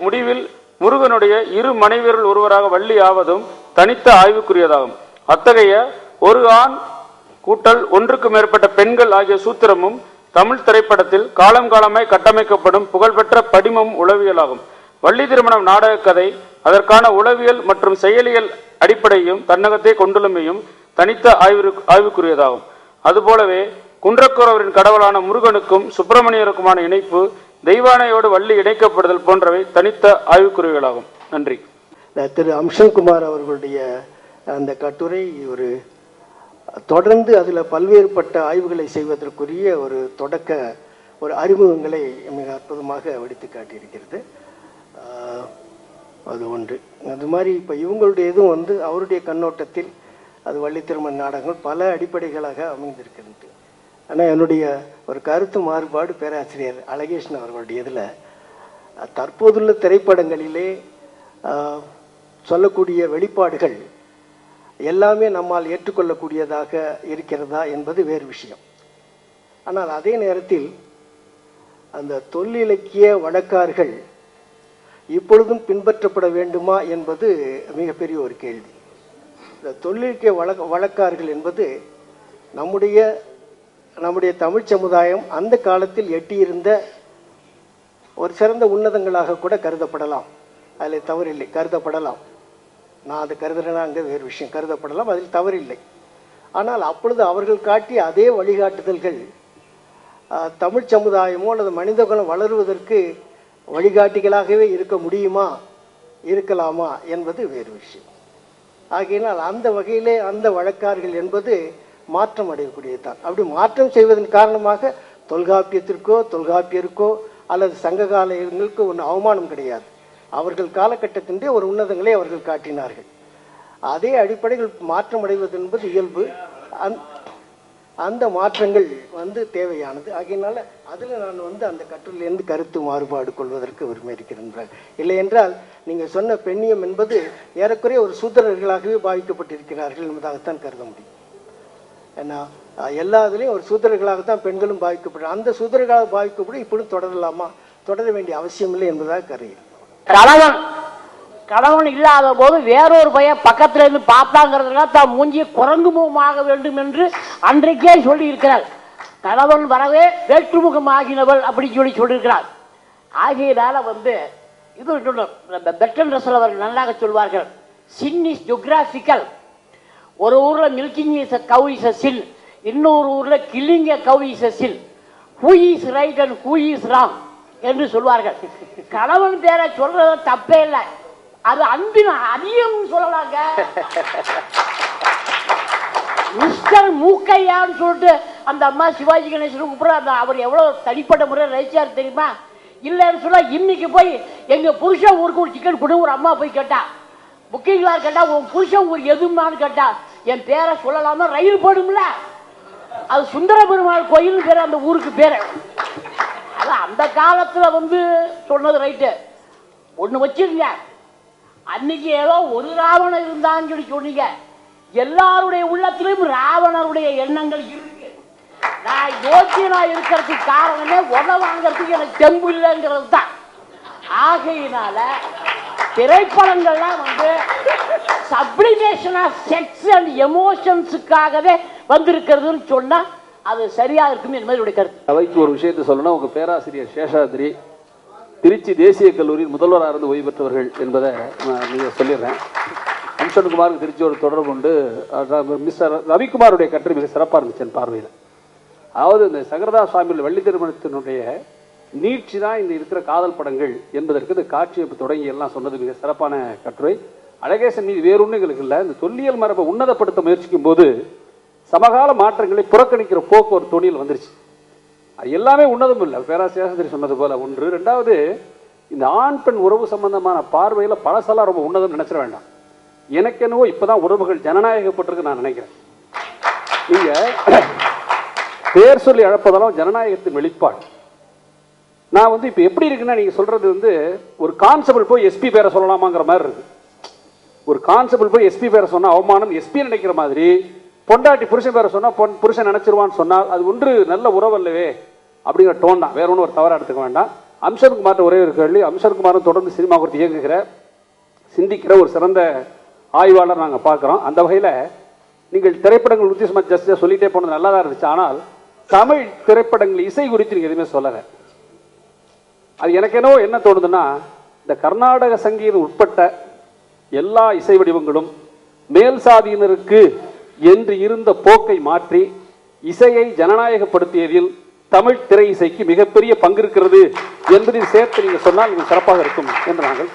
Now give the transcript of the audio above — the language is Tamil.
முடிவில் முருகனுடைய இரு மனைவியரில் ஒருவராக வள்ளி ஆவதும் தனித்த ஆய்வுக்குரியதாகும். அத்தகைய ஒரு ஆண் கூட்டல் ஒன்றுக்கு மேற்பட்ட பெண்கள் ஆகிய சூத்திரமும் தமிழ் திரைப்படத்தில் காலம் காலமாய் கட்டமைக்கப்படும் புகழ்பெற்ற படிமம் உளவியலாகும். வள்ளி திருமணம் நாடக கதை அதற்கான உளவியல் மற்றும் செயலியல் அடிப்படையும் தன்னகத்தை கொண்டுள்ளமையும் தனித்த ஆய்வு ஆய்வுக்குரியதாகும். அதுபோலவே குன்றக்குறவரின் கடவுளான முருகனுக்கும் சுப்பிரமணியருக்குமான இணைப்பு தெய்வானையோடு வள்ளி இணைக்கப்படுதல் போன்றவை தனித்த ஆய்வுக்குறிவுகளாகும் நன்றி. திரு அம்சன்குமார் அவர்களுடைய அந்த கட்டுரை ஒரு தொடர்ந்து அதில் பல்வேறுபட்ட ஆய்வுகளை செய்வதற்குரிய ஒரு தொடக்க ஒரு அறிமுகங்களை மிக அற்புதமாக வடித்து காட்டியிருக்கிறது. அது ஒன்று. அது மாதிரி இப்போ இவங்களுடைய இதுவும் வந்து அவருடைய கண்ணோட்டத்தில் அது வள்ளி நாடகங்கள் பல அடிப்படைகளாக அமைந்திருக்கின்றது. ஆனால் என்னுடைய ஒரு கருத்து மாறுபாடு பேராசிரியர் அழகேஷன் அவர்களுடைய இதில். தற்போதுள்ள திரைப்படங்களிலே சொல்லக்கூடிய வெளிப்பாடுகள் எல்லாமே நம்மால் ஏற்றுக்கொள்ளக்கூடியதாக இருக்கிறதா என்பது வேறு விஷயம். ஆனால் அதே நேரத்தில் அந்த தொல்லிலக்கிய வழக்கார்கள் இப்பொழுதும் பின்பற்றப்பட வேண்டுமா என்பது மிகப்பெரிய ஒரு கேள்வி. இந்த தொல்லிலக்கிய வழக்க வழக்கார்கள் என்பது நம்முடைய நம்முடைய தமிழ் சமுதாயம் அந்த காலத்தில் எட்டியிருந்த ஒரு சிறந்த உன்னதங்களாக கூட கருதப்படலாம். அதில் தவறில்லை கருதப்படலாம். நான் அதை கருதுறேன்னா அங்கே வேறு விஷயம். கருதப்படலாம் அதில் தவறில்லை. ஆனால் அப்பொழுது அவர்கள் காட்டிய அதே வழிகாட்டுதல்கள் தமிழ் சமுதாயமோ அல்லது மனிதகுலம் வளருவதற்கு வழிகாட்டிகளாகவே இருக்க முடியுமா இருக்கலாமா என்பது வேறு விஷயம். ஆகையினால் அந்த வகையிலே அந்த வழக்கார்கள் என்பது மாற்றம் அடையக்கூடியதுதான். அப்படி மாற்றம் செய்வதன் காரணமாக தொல்காப்பியத்திற்கோ தொல்காப்பியருக்கோ அல்லது சங்ககால இவங்களுக்கோ ஒன்று அவமானம் கிடையாது. அவர்கள் காலகட்டத்தின்றே ஒரு உன்னதங்களை அவர்கள் காட்டினார்கள். அதே அடிப்படையில் மாற்றம் அடைவது என்பது இயல்பு. அந் அந்த மாற்றங்கள் வந்து தேவையானது. ஆகையினால அதில் நான் வந்து அந்த கட்டுரையிலிருந்து கருத்து மாறுபாடு கொள்வதற்கு உரிமை இருக்கிறேன் இல்லை என்றால் நீங்கள் சொன்ன பெண்ணியம் என்பது ஏறக்குறைய ஒரு சூத்திரர்களாகவே பாதிக்கப்பட்டிருக்கிறார்கள் என்பதாகத்தான் கருத முடியும். எல்லா இதுலேயும் ஒரு சூத்திரர்களாகத்தான் பெண்களும் பாதிக்கப்படும் அந்த சூத்திரர்களாக பாதிக்கப்படும் இப்படியும் தொடரலாமா? தொடர வேண்டிய அவசியம் இல்லை என்பதாக கருதுகிறேன் கணவன் கணவன் இல்லாத போது வேறொரு பையன் பக்கத்துல இருந்து பார்த்தாங்கிறதுனால தான் மூஞ்சிய குரங்கு முகமாக வேண்டும் என்று அன்றைக்கே சொல்லி இருக்கிறார் கணவன் வரவே வேற்றுமுகமாகினவள் அப்படின்னு சொல்லி சொல்லியிருக்கிறார். ஆகியனால வந்து இது பெட்டன் ரசல் அவர்கள் நன்றாக சொல்வார்கள். சின் இஸ் ஒரு ஊர்ல milking is a cow is a sin இன்னொரு ஊர்ல killing a cow is a sin who is right and who is wrong என்று சொல்வார்கள். கணவன் பேரை சொல்றது தப்பே இல்லை. அது அன்பின் அதிகம் சொல்லலாங்க. மிஸ்டர் மூக்கையான்னு சொல்லிட்டு அந்த அம்மா சிவாஜி கணேசன் கூப்பிட அந்த அவர் எவ்வளவு தனிப்பட்ட முறையில் ரசிச்சார் தெரியுமா? இல்லைன்னு சொன்னா இன்னைக்கு போய் எங்க புருஷன் ஊருக்கு ஒரு சிக்கன் கொடு ஒரு அம்மா போய் கேட்டா. புக்கிங்லாம் கேட்டா உன் புருஷன் ஊர் எதுமான்னு கேட்டா என் பேரை சொல்லலாமா ரயில் போடும்ல. அது சுந்தர பெருமாள் கோயில் பேர் அந்த ஊருக்கு பேர். அது அந்த காலத்தில் வந்து சொன்னது ரைட்டு ஒன்று வச்சிருங்க அன்னைக்கு ஏதோ ஒரு ராவணன் இருந்தான்னு சொல்லி சொன்னீங்க. எல்லாருடைய உள்ளத்திலும் ராவணருடைய எண்ணங்கள் இருக்கு. நான் யோக்கியனா இருக்கிறதுக்கு காரணமே உணவு வாங்கிறதுக்கு எனக்கு தெம்பு இல்லைங்கிறது தான் ஆகையினால திரைப்படங்கள்லாம் வந்து சப்ளிமேஷன் ஆஃப் செக்ஸ் அண்ட் எமோஷன்ஸுக்காகவே வந்திருக்கிறதுன்னு சொன்னா அது சரியா இருக்கும் என்பது என்னுடைய கருத்து அவைக்கு ஒரு விஷயத்தை சொல்லணும் உங்க பேராசிரியர் சேஷாதிரி திருச்சி தேசிய கல்லூரியில் முதல்வராக இருந்து ஓய்வு பெற்றவர்கள் என்பதை நான் நீங்க சொல்லிடுறேன். அம்சன்குமாருக்கு திருச்சி ஒரு தொடர்பு உண்டு. மிஸ்டர் ரவிக்குமாருடைய கட்டுரை மிக சிறப்பாக இருந்துச்சு என் பார்வையில். அதாவது இந்த சகரதா சுவாமியில் வள்ளி திருமணத்தினுடைய நீட்சி தான் இந்த இருக்கிற காதல் படங்கள் என்பதற்கு இந்த காட்சி அமைப்பு தொடங்கி எல்லாம் சொன்னது மிக சிறப்பான கட்டுரை. அழகேசன் மீது வேறொன்று எங்களுக்கு இல்லை. இந்த தொல்லியல் மரபை உன்னதப்படுத்த முயற்சிக்கும் போது சமகால மாற்றங்களை புறக்கணிக்கிற போக்கு ஒரு தொழில் வந்துருச்சு. அது எல்லாமே உன்னதம் இல்லை. பேராசிரியர் சொன்னது போல ஒன்று. ரெண்டாவது இந்த ஆண் பெண் உறவு சம்பந்தமான பார்வையில் பழசெல்லாம் ரொம்ப உன்னதம் நினைச்சிட வேண்டாம். எனக்கு என்னவோ இப்போதான் உறவுகள் ஜனநாயகப்பட்டிருக்கு நான் நினைக்கிறேன். நீங்கள் பேர் சொல்லி அழைப்பதெல்லாம் ஜனநாயகத்தின் வெளிப்பாடு. நான் வந்து இப்போ எப்படி இருக்குன்னா நீங்கள் சொல்கிறது வந்து ஒரு கான்ஸ்டபிள் போய் எஸ்பி பேரை சொல்லலாமாங்கிற மாதிரி இருக்கு. ஒரு கான்ஸ்டபிள் போய் எஸ்பி பேரை சொன்னால் அவமானம் எஸ்பி நினைக்கிற மாதிரி பொண்டாட்டி புருஷன் பேரை சொன்னால் பொன் புருஷன் நினச்சிருவான்னு சொன்னால் அது ஒன்று நல்ல உறவு அல்லவே அப்படிங்கிற டோன் தான். வேற ஒன்றும் ஒரு தவறாக எடுத்துக்க வேண்டாம். அம்சன்குமார்ட்ட ஒரே ஒரு கேள்வி. அம்சன்குமாரும் தொடர்ந்து சினிமா குறித்து இயங்குகிற சிந்திக்கிற ஒரு சிறந்த ஆய்வாளர் நாங்கள் பார்க்குறோம். அந்த வகையில் நீங்கள் திரைப்படங்கள் குறித்து சும்மா சொல்லிகிட்டே போனது நல்லா தான் இருந்துச்சு. ஆனால் தமிழ் திரைப்படங்கள் இசை குறித்து நீங்கள் எதுவுமே சொல்லலை. அது எனக்கு என்னவோ என்ன தோணுதுன்னா இந்த கர்நாடக சங்கீதம் உட்பட்ட எல்லா இசை வடிவங்களும் மேல் சாதியினருக்கு என்று இருந்த போக்கை மாற்றி இசையை ஜனநாயகப்படுத்தியதில் தமிழ் திரை இசைக்கு மிகப்பெரிய பங்கு இருக்கிறது என்பதை சேர்த்து நீங்கள் சொன்னால் மிக சிறப்பாக இருக்கும் என்று நாங்கள்